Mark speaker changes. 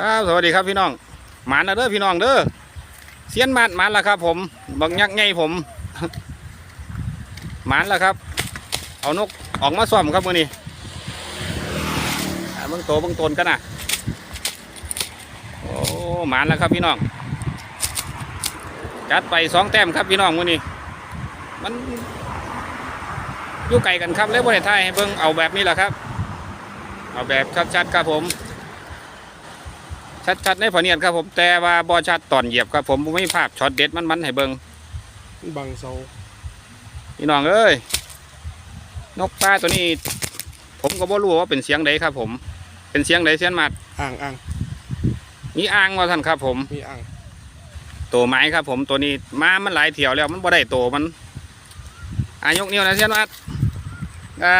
Speaker 1: ครับสวัสดีครับพี่น้องหมานนะเด้อพี่น้องเด้อเสียนหมานหมานล้วครับ ผมบักยักษ์ไงผมหมานล้วครับ เอานกออกมาซ่อมครับมือนี้อ่เบิ่งโตเบิ่งตนกันนะโอ้หมานล้วครับพี่น้องจัดไปสองแต้มครับพี่น้องมือนี้มันยู่ไกลกันครับเลยบริไทยให้เบิ่งเอาแบบนี้แหละครับ เอาแบบชัดๆครับผม ชัดๆในพะเนียดครับผมแต่ว่าบอชัดตอนเหยียบครับผมบ่ไม่ภาพช็อตเด็ดมันมันๆให้เบิง
Speaker 2: บังเสา
Speaker 1: พี่น้องเอ้ยนกปลาตัวนี้ ผมก็บ่รู้ว่าเป็นเสียงใดครับ ผม เป็นเสียงใดเสียนมาด
Speaker 2: อ่างอ่าง
Speaker 1: มีอ่างว่าท่านครับ ผม
Speaker 2: มีอ่าง
Speaker 1: ตัวไม้ครับ ผมตัวนี้มามันหลายเถี่ยวแล้ว มันบ่ได้โตมันอายกนิ้วนะเสียนมาดอ่า